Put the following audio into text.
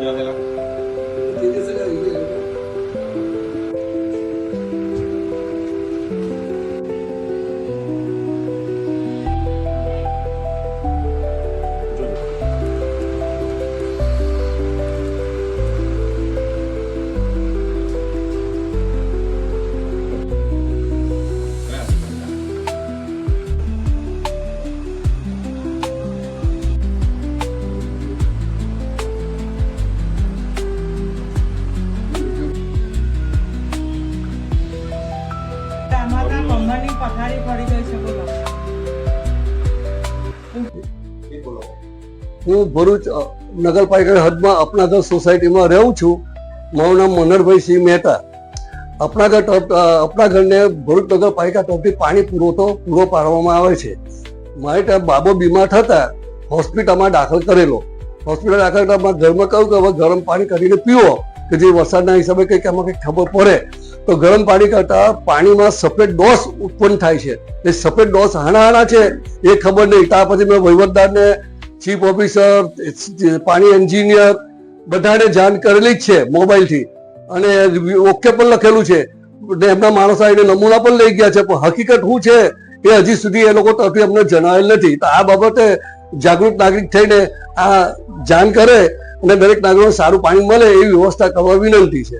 Gracias. હું ભરૂચ નગરપાલિકા હદમાં અપનાગર સોસાયટીમાં રહું છું. મારું નામ મનરભાઈ સિંહ મહેતા. અપનાગર અપનાગરને ભરૂચ નગરપાલિકા ટોપથી પાણી પુરવઠો પૂરો પાડવામાં આવે છે. મારે ત્યાં બાબો બીમાર થતા હોસ્પિટલમાં દાખલ કરેલો. હોસ્પિટલ દાખલ કરતા ઘરમાં કહ્યું કે હવે ગરમ પાણી કરીને પીવો, કે જે વરસાદના હિસાબે કંઈક આમાં કંઈક ખબર પડે. તો ગરમ પાણી કરતા પાણીમાં સફેદ ડોસ ઉત્પન્ન થાય છે. એ સફેદ ડોસ હાણા હાણા છે, એ ખબર નહીં. ત્યાં પછી મેં વહીવટદારને ચીફ ઓફિસર પાણી એન્જિનિયર બધાને જાણ કરેલી જ છે મોબાઈલથી અને ઓકે પણ લખેલું છે. એમના માણસો આવીને નમૂના પણ લઈ ગયા છે. પણ હકીકત શું છે? એ હજી સુધી એ લોકો તરફથી અમને જણાવેલ નથી. તો આ બાબતે જાગૃત નાગરિક થઈને આ જાણ કરે અને દરેક નાગરિકોને સારું પાણી મળે એવી વ્યવસ્થા કરવા વિનંતી છે.